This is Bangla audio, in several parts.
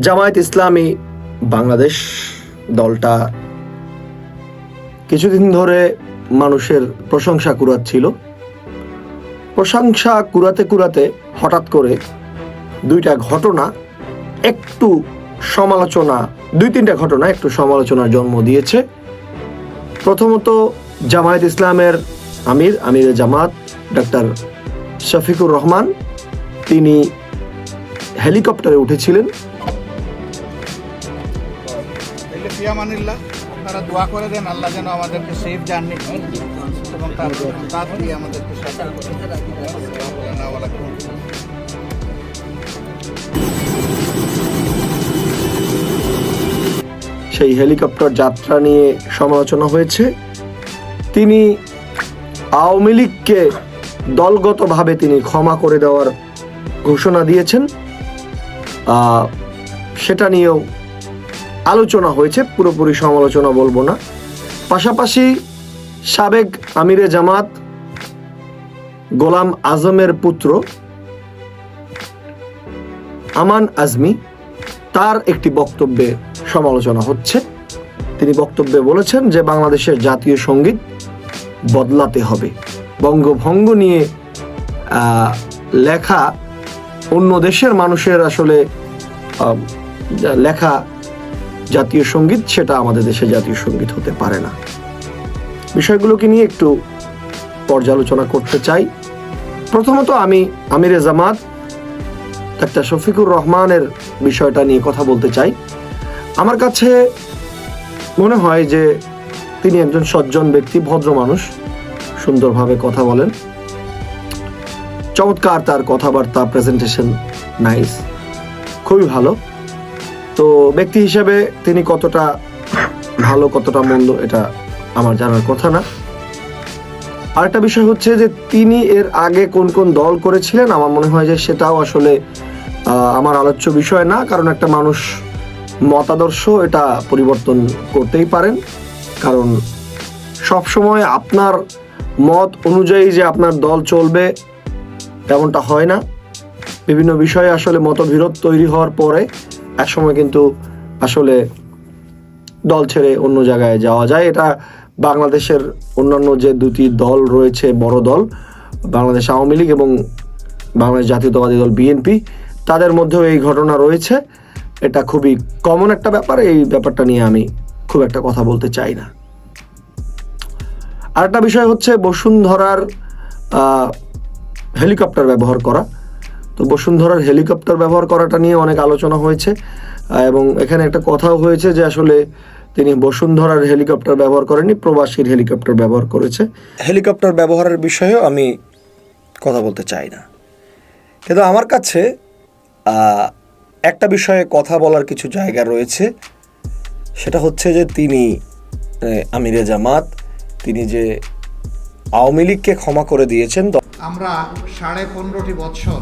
জামায়াত ইসলামী বাংলাদেশ দলটা কিছুদিন ধরে মানুষের প্রশংসা কুড়াচ্ছিল। প্রশংসা কুড়াতে কুড়াতে হঠাৎ করে দুইটা ঘটনা, একটু সমালোচনা, দুই তিনটা ঘটনা একটু সমালোচনার জন্ম দিয়েছে। প্রথমত জামায়াত ইসলামের আমির আমির জামাত, ডাক্তার শফিকুর রহমান, তিনি হেলিকপ্টারে উঠেছিলেন। তাহলে ফিয়ামানিল্লাহ আপনারা দোয়া করে দেন, আল্লাহ যেন আমাদেরকে সেফ জার্নি এবং তার আমাদেরকে করে সেই হেলিকপ্টার যাত্রা নিয়ে সমালোচনা হয়েছে। তিনি আওয়ামী লীগকে দলগতভাবে তিনি ক্ষমা করে দেওয়ার ঘোষণা দিয়েছেন। সেটা নিয়েও আলোচনা হয়েছে, পুরোপুরি সমালোচনা বলব না। পাশাপাশি সাবেক আমিরে জামাত গোলাম আজমের পুত্র আমান আজমি, তার একটি বক্তব্যে সমালোচনা হচ্ছে। তিনি বক্তব্যে বলেছেন যে, বাংলাদেশের জাতীয় সংগীত বদলাতে হবে। বঙ্গভঙ্গ নিয়ে লেখা অন্য দেশের মানুষের আসলে লেখা জাতীয় সংগীত, সেটা আমাদের দেশে জাতীয় সংগীত হতে পারে না। বিষয়গুলোকে নিয়ে একটু পর্যালোচনা করতে চাই। প্রথমত আমি আমিরে জামাত, ডাক্তার শফিকুর রহমানের বিষয়টা নিয়ে কথা বলতে চাই। আমার কাছে মনে হয় যে তিনি একজন সজ্জন ব্যক্তি, ভদ্র মানুষ, সুন্দরভাবে কথা বলেন। চমৎকার তার কথাবার্তা প্রেজেন্টেশন নাইস খুবই ভালো। ব্যক্তি হিসেবে তিনি কতটা ভালো, কতটা মন্দ, এটা আমার জানার কথা না। আরেকটা বিষয় হচ্ছে যে তিনি এর আগে কোন কোন দল করেছিলেন, আমার মনে হয় যে সেটাও আসলে আমার আলোচ্য বিষয় না, কারণ একটা মানুষ মতাদর্শ, এটা পরিবর্তন করতেই পারেন। কারণ সব সময় আপনার মত অনুযায়ী যে আপনার দল চলবে, তেমনটা হয় না। বিভিন্ন বিষয়ে আসলে মতবিরোধ তৈরি হওয়ার পরে একসময় কিন্তু আসলে দল ছেড়ে অন্য জায়গায় যাওয়া যায়। এটা বাংলাদেশের অন্যান্য যে দুটি দল রয়েছে, বড় দল, বাংলাদেশ আওয়ামী লীগ এবং বাংলাদেশ জাতীয়তাবাদী দল বিএনপি, তাদের মধ্যেও এই ঘটনা রয়েছে। এটা খুবই কমন একটা ব্যাপার, এই ব্যাপারটা নিয়ে আমি খুব একটা কথা বলতে চাই না। আরেকটা বিষয় হচ্ছে বসুন্ধরার হেলিকপ্টার ব্যবহার করা। তো বসুন্ধরার হেলিকপ্টার ব্যবহার করাটা নিয়ে অনেক আলোচনা হয়েছে এবং এখানে একটা কথাও হয়েছে যে আসলে তিনি বসুন্ধরার হেলিকপ্টার ব্যবহার করেনি প্রবাসীর হেলিকপ্টার ব্যবহার করেছে। হেলিকপ্টার ব্যবহারের বিষয়েও আমি কথা বলতে চাই না। কিন্তু আমার কাছে একটা বিষয়ে কথা বলার কিছু জায়গা রয়েছে। সেটা হচ্ছে যে তিনি আমিরে জামাত তিনি যে আওয়ামী লীগকে ক্ষমা করে দিয়েছেন আমরা সাড়ে পনেরোটি বৎসর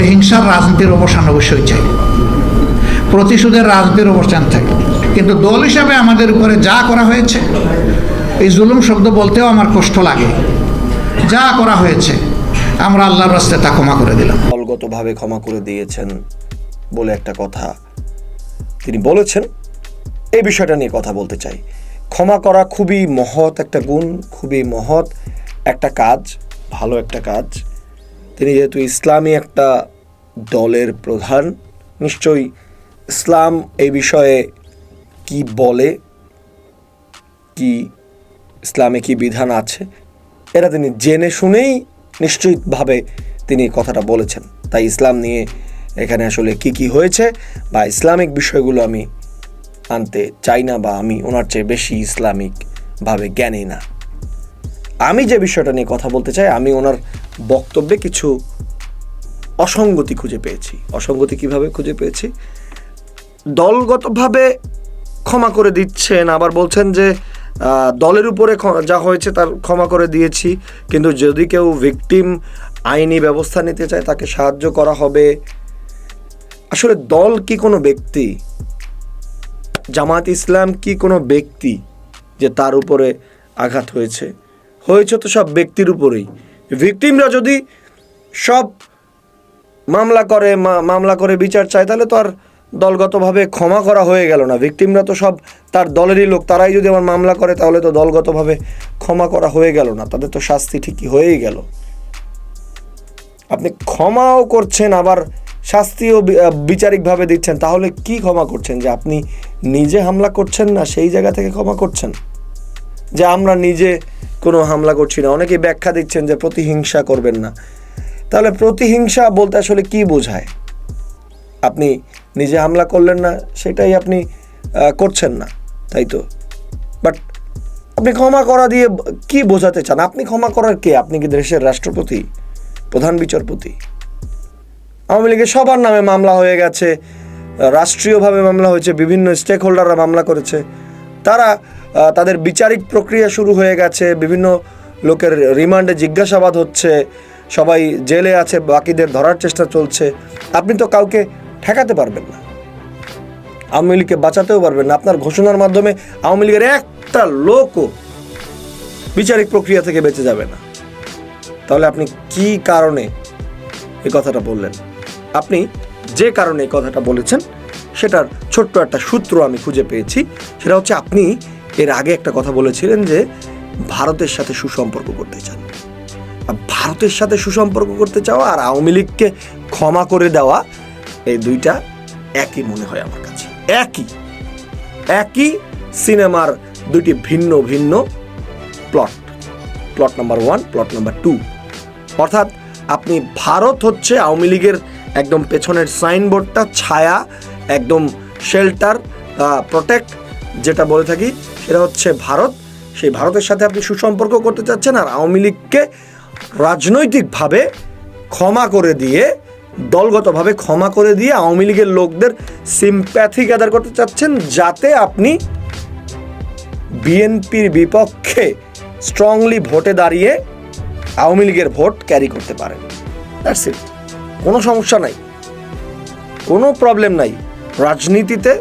হিংসার রাজনীতির অবসান অবশ্যই চাই। প্রতিশোধের রাজনীতির অবসান চাই। কিন্তু দল হিসাবে আমাদের উপরে যা করা হয়েছে, এই জুলুম শব্দ বলতেও আমার কষ্ট লাগে। যা করা হয়েছে, আমরা আল্লাহর রাস্তায় তা ক্ষমা করে দিলাম। দলগতভাবে ক্ষমা করে দিয়েছেন বলে একটা কথা তিনি বলেছেন। এই বিষয়টা নিয়ে কথা বলতে চাই। ক্ষমা করা খুবই মহৎ একটা গুণ, খুবই মহৎ একটা কাজ, ভালো একটা কাজ। তিনি যেহেতু ইসলামী একটা দলের প্রধান, নিশ্চয়ই ইসলাম এই বিষয়ে কি বলে, কি ইসলামে কি বিধান আছে, এটা তিনি জেনে শুনেই নিশ্চয়ভাবে তিনি কথাটা বলেছেন। তাই ইসলাম নিয়ে এখানে আসলে কি কি হয়েছে বা ইসলামিক বিষয়গুলো আমি আনতে চাই না বা আমি ওনার চেয়ে বেশি ইসলামিকভাবে জ্ঞানী না। আমি যে বিষয়টা নিয়ে কথা বলতে চাই, আমি ওনার বক্তব্যে কিছু অসঙ্গতি খুঁজে পেয়েছি। অসঙ্গতি কীভাবে খুঁজে পেয়েছি? দলগতভাবে ক্ষমা করে দিচ্ছেন, আবার বলছেন যে দলের উপরে যা হয়েছে তার ক্ষমা করে দিয়েছি, কিন্তু যদি কেউ ভিকটিম আইনি ব্যবস্থা নিতে চায়, তাকে সাহায্য করা হবে। আসলে দল কি কোনো ব্যক্তি? জামাত ইসলাম কি কোনো ব্যক্তি যে তার উপরে আঘাত হয়েছে? হয়েছে তো সব ব্যক্তির উপরেই। ভিকটিমরা যদি সব মামলা করে মামলা করে বিচার চায়, তাহলে তো আর দলগতভাবে ক্ষমা করা হয়ে গেল না। ভিকটিমরা তো সব তার দলেরই লোক, তারাই যদি আমার মামলা করে, তাহলে তো দলগতভাবে ক্ষমা করা হয়ে গেল না। তাদের তো শাস্তি ঠিকই হয়েই গেল। আপনি ক্ষমাও করছেন, আবার শাস্তিও বিচারিকভাবে দিচ্ছেন। তাহলে কি ক্ষমা করছেন? যে আপনি নিজে হামলা করছেন না, সেই জায়গা থেকে ক্ষমা করছেন? যে আমরা নিজে কোনো হামলা করছি না। অনেকেই ব্যাখ্যা দিচ্ছেন যে প্রতিহিংসা করবেন না। তাহলে প্রতিহিংসা বলতে আসলে কি বোঝায়? আপনি নিজে হামলা করলেন না, সেটাই আপনি করছেন না, তাই তো? বাট আপনি ক্ষমা করা দিয়ে কি বোঝাতে চান? আপনি ক্ষমা করার কে? আপনি কি দেশের রাষ্ট্রপতি? প্রধান বিচারপতি? আওয়ামী লীগের সবার নামে মামলা হয়ে গেছে। রাষ্ট্রীয়ভাবে মামলা হয়েছে, বিভিন্ন স্টেক হোল্ডাররা মামলা করেছে। তারা তাদের বিচারিক প্রক্রিয়া শুরু হয়ে গেছে, বিভিন্ন লোকের রিমান্ডে জিজ্ঞাসাবাদ হচ্ছে, সবাই জেলে আছে, বাকিদের ধরার চেষ্টা চলছে। আপনি তো কাউকে ঠেকাতে পারবেন না। আওয়ামী লীগকে বাঁচাতেও পারবেন না। আপনার ঘোষণার মাধ্যমে আওয়ামী লীগের একটা লোকও বিচারিক প্রক্রিয়া থেকে বেঁচে যাবে না। তাহলে আপনি কি কারণে এই কথাটা বললেন? আপনি যে কারণে এই কথাটা বলেছেন, সেটার ছোট্ট একটা সূত্র আমি খুঁজে পেয়েছি। সেটা হচ্ছে আপনি এর আগে একটা কথা বলেছিলেন যে ভারতের সাথে সুসম্পর্ক করতে চান। ভারতের সাথে সুসম্পর্ক করতে চাওয়া আর আওয়ামী লীগকে ক্ষমা করে দেওয়া, এই দুইটা একই মনে হয় আমার কাছে। একই। একই সিনেমার দুটি ভিন্ন ভিন্ন plot. Plot number one, plot number two. অর্থাৎ আপনি ভারত হচ্ছে আওয়ামী লীগের একদম পেছনের সাইনবোর্ডটা, ছায়া, একদম শেল্টার প্রোটেক্ট যেটা বলে থাকি সেটা হচ্ছে ভারত। সেই ভারতের সাথে আপনি সুসম্পর্ক করতে চাচ্ছেন আর আওয়ামী লীগকে রাজনৈতিকভাবে ক্ষমা করে দিয়ে, দলগতভাবে ক্ষমা করে দিয়ে আওয়ামী লীগের লোকদের সিম্প্যাথি গ্যাদার করতে চাচ্ছেন, যাতে আপনি বিএনপির বিপক্ষে স্ট্রংলি ভোটে দাঁড়িয়ে আওয়ামী লীগের ভোট ক্যারি করতে পারেন। দ্যাটস ইট কোনো সমস্যা নাই। কোনো প্রবলেম নাই। রাজনীতিতে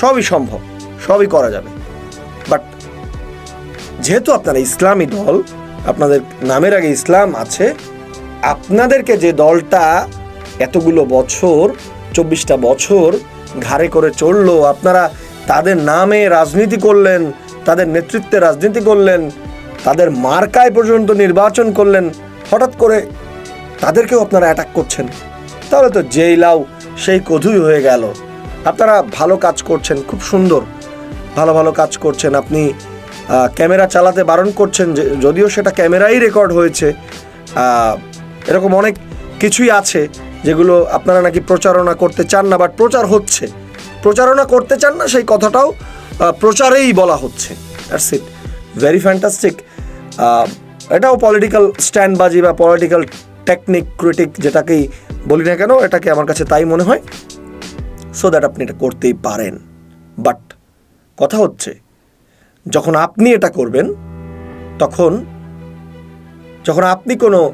সবই সম্ভব। সবই করা যাবে। যেহেতু আপনারা ইসলামী দল, আপনাদের নামের আগে ইসলাম আছে, আপনাদেরকে যে দলটা এতগুলো বছর, চব্বিশটা বছর ঘাড়ে করে চলল, আপনারা তাদের নামে রাজনীতি করলেন, তাদের নেতৃত্বে রাজনীতি করলেন, তাদের মার্কায় পর্যন্ত নির্বাচন করলেন, হঠাৎ করে তাদেরকেও আপনারা অ্যাটাক করছেন। তাহলে তো যেই লাউ, সেই কধুই হয়ে গেল। আপনারা ভালো কাজ করছেন, খুব সুন্দর। ভালো ভালো কাজ করছেন আপনি। ক্যামেরা চালাতে বারণ করছেন যে যদিও সেটা ক্যামেরাই রেকর্ড হয়েছে এরকম অনেক কিছুই আছে যেগুলো আপনারা নাকি প্রচারণা করতে চান না বাট প্রচার হচ্ছে। প্রচারণা করতে চান না, সেই কথাটাও প্রচারেই বলা হচ্ছে। দ্যাটস ইট ভেরি ফ্যান্টাস্টিক এটাও পলিটিক্যাল স্ট্যান্ডবাজি বা পলিটিক্যাল টেকনিক ক্রিটিক যেটাকেই বলি না কেন, এটাকে আমার কাছে তাই মনে হয় সো দ্যাট আপনি এটা করতেই পারেন। বাট কথা হচ্ছে যখন আপনি এটা করবেন, তখন, যখন আপনি কোনো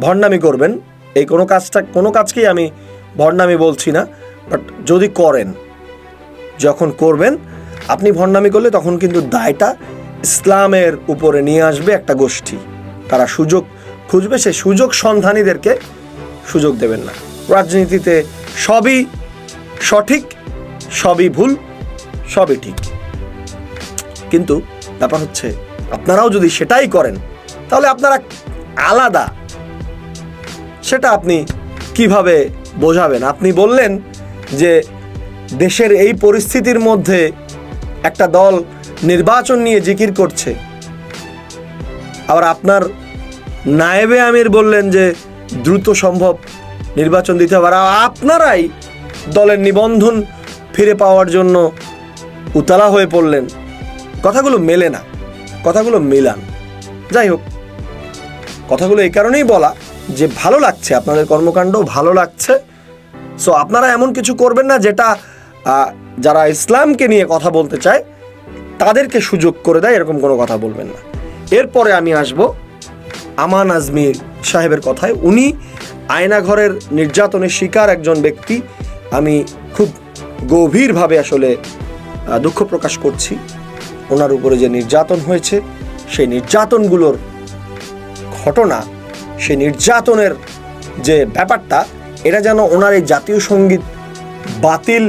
ভণ্ডামি করবেন, এই কোনো কাজটা, কোনো কাজকেই আমি ভণ্ডামি বলছি না বাট যদি করেন, যখন করবেন, আপনি ভণ্ডামি করলে তখন কিন্তু দায়টা ইসলামের উপরে নিয়ে আসবে একটা গোষ্ঠী। তারা সুযোগ খুঁজবে, সেই সুযোগ সন্ধানীদেরকে সুযোগ দেবেন না। রাজনীতিতে সবই সঠিক, সবই ভুল, সবই ঠিক। কিন্তু ব্যাপার হচ্ছে, আপনারাও যদি সেটাই করেন, তাহলে আপনারা আলাদা। সেটা আপনি কীভাবে বোঝাবেন? আপনি বললেন যে দেশের এই পরিস্থিতির মধ্যে একটা দল নির্বাচন নিয়ে জিকির করছে। আবার আপনার নায়েবে আমির বললেন যে দ্রুত সম্ভব নির্বাচন দিতে হবে। আর আপনারাই দলের নিবন্ধন ফিরে পাওয়ার জন্য উতলা হয়ে পড়লেন। কথাগুলো মেলে না, কথাগুলো মেলান। যাই হোক, কথাগুলো এই কারণেই বলা যে ভালো লাগছে, আপনাদের কর্মকাণ্ড ভালো লাগছে। সো আপনারা এমন কিছু করবেন না যেটা যারা ইসলামকে নিয়ে কথা বলতে চায়, তাদেরকে সুযোগ করে দেয়, এরকম কোনো কথা বলবেন না। এরপরে আমি আসব আমান আজমি সাহেবের কথায়। উনি আয়নাঘরের নির্যাতনের শিকার একজন ব্যক্তি। আমি খুব গভীরভাবে আসলে দুঃখ প্রকাশ করছি। ওনার উপরে যে নির্যাতন হয়েছে, সেই নির্যাতনগুলোর ঘটনা, সেই নির্যাতনের যে ব্যাপারটা, এটা যেন ওনার এই জাতীয় সংগীত বাতিল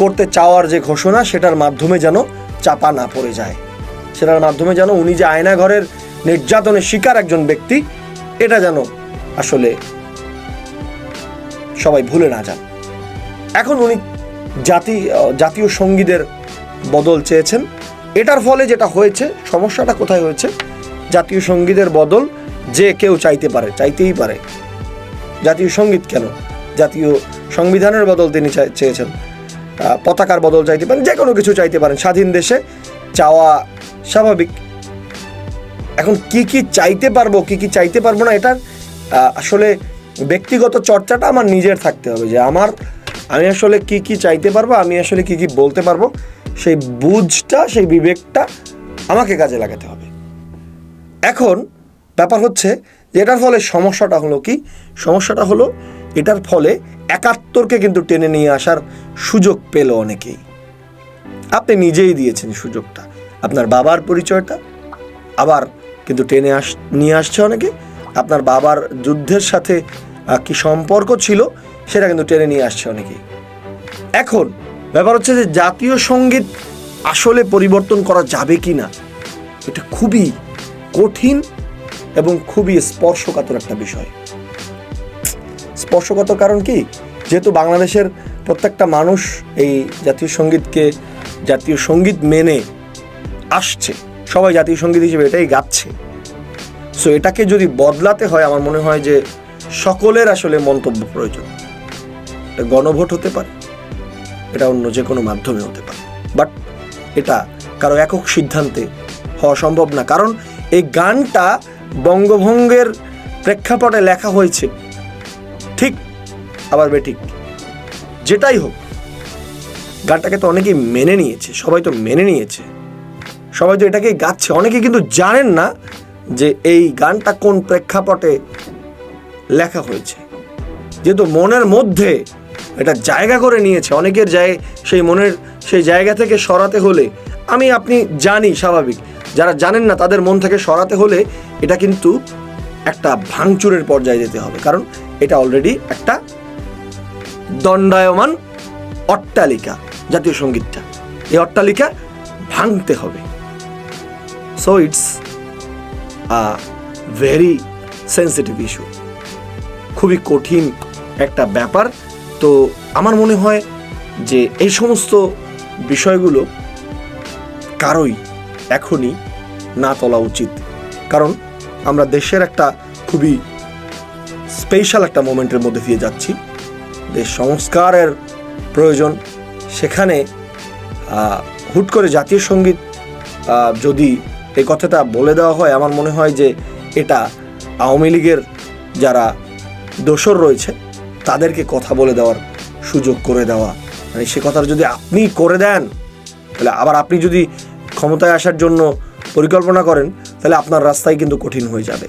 করতে চাওয়ার যে ঘোষণা, সেটার মাধ্যমে যেন চাপা না পড়ে যায়। সেটার মাধ্যমে যেন উনি যে আয়নাঘরের নির্যাতনের শিকার একজন ব্যক্তি, এটা যেন আসলে সবাই ভুলে না যান। এখন উনি জাতি, জাতীয় সঙ্গীদের বদল চেয়েছেন। এটার ফলে যেটা হয়েছে, সমস্যাটা কোথায় হয়েছে? জাতীয় সঙ্গীতের বদল যে কেউ চাইতে পারে, চাইতেই পারে। জাতীয় সংগীত কেন? জাতীয় সংবিধানের বদল তিনি চেয়েছেন। পতাকার বদল চাইতে পারেন, যে কোনো কিছু চাইতে পারেন। স্বাধীন দেশে চাওয়া স্বাভাবিক। এখন কি কি চাইতে পারব, কি কি চাইতে পারব না, এটার আসলে ব্যক্তিগত চর্চাটা আমার নিজের থাকতে হবে যে আমার, আমি আসলে কি কি চাইতে পারব, আমি আসলে কি কি বলতে পারব। সেই বুঝটা, সেই বিবেকটা আমাকে কাজে লাগাতে হবে। এখন ব্যাপার হচ্ছে এটার ফলে সমস্যাটা হলো কি? সমস্যাটা হলো এটার ফলে একাত্তরকে কিন্তু টেনে নিয়ে আসার সুযোগ পেল অনেকেই। আপনি নিজেই দিয়েছেন সুযোগটা। আপনার বাবার পরিচয়টা আবার কিন্তু টেনে আস, নিয়ে আসছে অনেকে। আপনার বাবার যুদ্ধের সাথে কি সম্পর্ক ছিল সেটা কিন্তু টেনে নিয়ে আসছে অনেকেই। এখন ব্যাপার হচ্ছে যে জাতীয় সংগীত আসলে পরিবর্তন করা যাবে কি না, এটা খুবই কঠিন এবং খুবই স্পর্শকাতর একটা বিষয়। স্পর্শকাতর কারণ কি? যেহেতু বাংলাদেশের প্রত্যেকটা মানুষ এই জাতীয় সঙ্গীতকে, জাতীয় সংগীত মেনে আসছে, সবাই জাতীয় সংগীত হিসেবে এটাই গাচ্ছে। সো এটাকে যদি বদলাতে হয়, আমার মনে হয় যে সকলের আসলে মন্তব্য প্রয়োজন। গণভোট হতে পারে। এটা অন্য যে কোনো মাধ্যমে হতে পারে। বাট এটা কারও একক সিদ্ধান্তে হওয়া সম্ভব না। কারণ এই গানটা বঙ্গভঙ্গের প্রেক্ষাপটে লেখা হয়েছে। ঠিক আবার বেঠিক। যেটাই হোক, গানটাকে তো অনেকেই মেনে নিয়েছে, সবাই তো মেনে নিয়েছে। সবাই তো এটাকে গাচ্ছে। অনেকে কিন্তু জানেন না যে এই গানটা কোন প্রেক্ষাপটে লেখা হয়েছে। যেহেতু মনের মধ্যে এটা জায়গা করে নিয়েছে। অনেকের জায়গায় সেই মনের, সেই জায়গা থেকে সরাতে হলে। আমি, আপনি জানি স্বাভাবিক, যারা জানেন না তাদের মন থেকে সরাতে হলে এটা কিন্তু একটা ভাঙচুরের পর্যায়ে যেতে হবে। কারণ এটা অলরেডি একটা দণ্ডায়মান অট্টালিকা, জাতীয় সঙ্গীতটা। এই অট্টালিকা ভাঙতে হবে। So it's a very sensitive issue খুবই কঠিন একটা ব্যাপার। তো আমার মনে হয় যে এই সমস্ত বিষয়গুলো কারোই এখনই না তোলা উচিত। কারণ আমরা দেশের একটা খুবই স্পেশাল একটা মোমেন্টের মধ্যে দিয়ে যাচ্ছি। দেশ সংস্কারের প্রয়োজন। সেখানে হুট করে জাতীয় সংগীত যদি এই কথাটা বলে দেওয়া হয়, আমার মনে হয় যে এটা আওয়ামী লীগের যারা দোসর রয়েছে তাদেরকে কথা বলে দেওয়ার সুযোগ করে দেওয়া। মানে সে কথাটা যদি আপনি করে দেন, তাহলে আবার আপনি যদি ক্ষমতায় আসার জন্য পরিকল্পনা করেন, তাহলে আপনার রাস্তায় কিন্তু কঠিন হয়ে যাবে।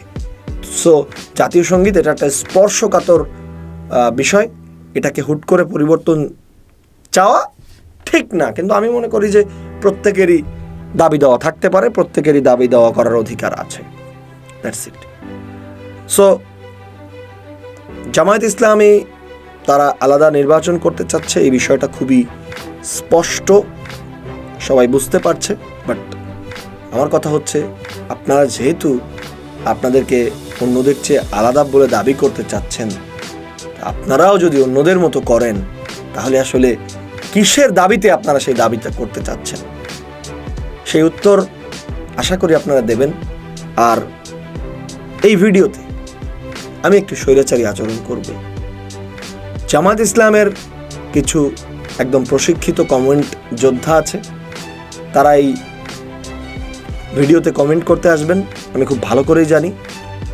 সো জাতীয় সংগীত এটা একটা স্পর্শকাতর বিষয়। এটাকে হুট করে পরিবর্তন চাওয়া ঠিক না, কিন্তু আমি মনে করি যে প্রত্যেকেরই দাবি দেওয়া থাকতে পারে, প্রত্যেকেরই দাবি দেওয়া করার অধিকার আছে। দ্যাটস ইট সো জামায়াত ইসলামী তারা আলাদা নির্বাচন করতে চাচ্ছে, এই বিষয়টা খুবই স্পষ্ট। সবাই বুঝতে পারছে বাট আমার কথা হচ্ছে, আপনারা যেহেতু আপনাদেরকে অন্যদের চেয়ে আলাদা বলে দাবি করতে চাচ্ছেন, আপনারাও যদি অন্যদের মতো করেন, তাহলে আসলে কিসের দাবিতে আপনারা সেই দাবিটা করতে চাচ্ছেন? সেই উত্তর আশা করি আপনারা দেবেন। আর এই ভিডিওতে আমি একটু স্বৈরাচারী আচরণ করব। জামাত ইসলামের কিছু একদম প্রশিক্ষিত কমেন্ট যোদ্ধা আছে। তারা এই ভিডিওতে কমেন্ট করতে আসবেন, আমি খুব ভালো করেই জানি।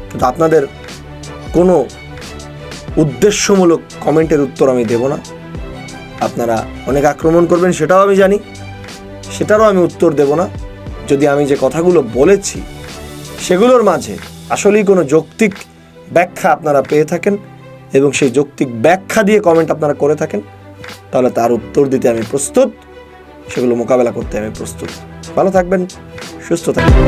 কিন্তু আপনাদের কোনো উদ্দেশ্যমূলক কমেন্টের উত্তর আমি দেব না। আপনারা অনেক আক্রমণ করবেন, সেটাও আমি জানি। সেটারও আমি উত্তর দেব না। যদি আমি যে কথাগুলো বলেছি, সেগুলোর মাঝে আসলেই কোনো যৌক্তিক ব্যাখ্যা আপনারা পেয়ে থাকেন এবং সেই যৌক্তিক ব্যাখ্যা দিয়ে কমেন্ট আপনারা করে থাকেন, তাহলে তার উত্তর দিতে আমি প্রস্তুত, সেগুলো মোকাবেলা করতে আমি প্রস্তুত। ভালো থাকবেন, সুস্থ থাকবেন।